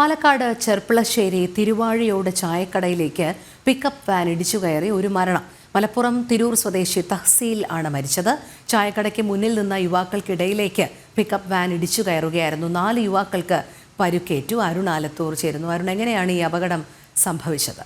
പാലക്കാട് ചെർപ്പിളശ്ശേരി തിരുവാഴിയോട് ചായക്കടയിലേക്ക് pickup van ഇടിച്ചു കയറി ഒരു മരണം. മലപ്പുറം തിരൂർ സ്വദേശി തഹസീൽ ആണ് മരിച്ചത്. ചായക്കടയ്ക്ക് മുന്നിൽ നിന്ന യുവാക്കൾക്കിടയിലേക്ക് പിക്കപ്പ് വാൻ ഇടിച്ചു കയറുകയായിരുന്നു. നാല് യുവാക്കൾക്ക് പരുക്കേറ്റു. അരുണാലത്തൂർ ചേരുന്നു. അരുൺ എങ്ങനെയാണ് ഈ അപകടം സംഭവിച്ചത്?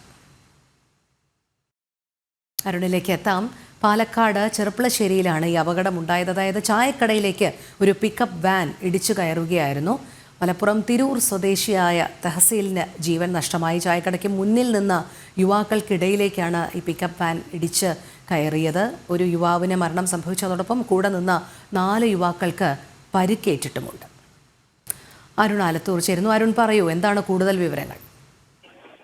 അരുണിലേക്ക് എത്താം. പാലക്കാട് ചെറുപ്പളശ്ശേരിയിലാണ് ഈ അപകടമുണ്ടായത് അതായത് ചായക്കടയിലേക്ക് ഒരു പിക്കപ്പ് വാൻ ഇടിച്ചു കയറുകയായിരുന്നു. മലപ്പുറം തിരൂർ സ്വദേശിയായ തഹസീലിന് ജീവൻ നഷ്ടമായി. ചായക്കടയ്ക്ക് മുന്നിൽ നിന്ന് യുവാക്കൾക്കിടയിലേക്കാണ് ഈ പിക്കപ്പ് വാൻ ഇടിച്ച് കയറിയത്. ഒരു യുവാവിന് മരണം സംഭവിച്ചതോടൊപ്പം കൂടെ നിന്ന് നാല് യുവാക്കൾക്ക് പരിക്കേറ്റിട്ടുമുണ്ട്. അരുൺ ആലത്തൂർ ചേരുന്നു. അരുൺ പറയൂ എന്താണ് കൂടുതൽ വിവരങ്ങൾ?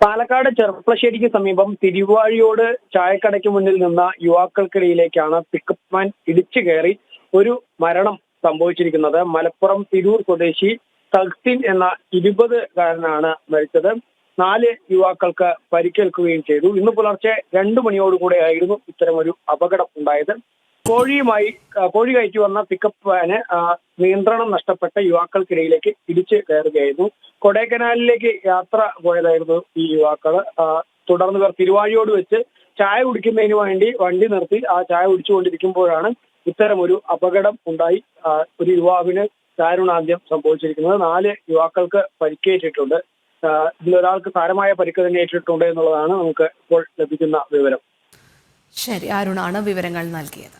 പാലക്കാട് ചെറുപ്പശ്ശേരിക്ക് സമീപം തിരുവാഴിയോട് ചായക്കടയ്ക്ക് മുന്നിൽ നിന്ന യുവാക്കൾക്കിടയിലേക്കാണ് പിക്കപ്പ് വാൻ ഇടിച്ചു കയറി ഒരു മരണം സംഭവിച്ചിരിക്കുന്നത്. മലപ്പുറം തിരൂർ സ്വദേശി തഹ്സിൻ എന്ന ഇരുപതുകാരനാണ് മരിച്ചത്. നാല് യുവാക്കൾക്ക് പരിക്കേൽക്കുകയും ചെയ്തു. ഇന്ന് പുലർച്ചെ രണ്ടു മണിയോടുകൂടെയായിരുന്നു ഇത്തരമൊരു അപകടം ഉണ്ടായത്. കോഴിയുമായി കോഴി കയറ്റി വന്ന പിക്കപ്പ് വാന് നിയന്ത്രണം നഷ്ടപ്പെട്ട യുവാക്കൾക്കിടയിലേക്ക് ഇടിച്ചു കയറുകയായിരുന്നു. കൊടൈക്കനാലിലേക്ക് യാത്ര പോയതായിരുന്നു ഈ യുവാക്കൾ. തുടർന്ന് ഇവർ തിരുവാഴിയോട് വെച്ച് ചായ കുടിക്കുന്നതിന് വേണ്ടി വണ്ടി നിർത്തി ആ ചായ കുടിച്ചുകൊണ്ടിരിക്കുമ്പോഴാണ് ഒരു അപകടം ഉണ്ടായി. ഒരു യുവാവിന് ദാരുണാന്ത്യം സംഭവിച്ചിരിക്കുന്നത്. നാല് യുവാക്കൾക്ക് പരിക്കേറ്റിട്ടുണ്ട്. ഇതിലൊരാൾക്ക് സാരമായ പരിക്ക് തന്നെ ഏറ്റിട്ടുണ്ട് എന്നുള്ളതാണ് നമുക്ക് ഇപ്പോൾ ലഭിക്കുന്ന വിവരം. ശരി അരുണാണ് വിവരങ്ങൾ നൽകിയത്.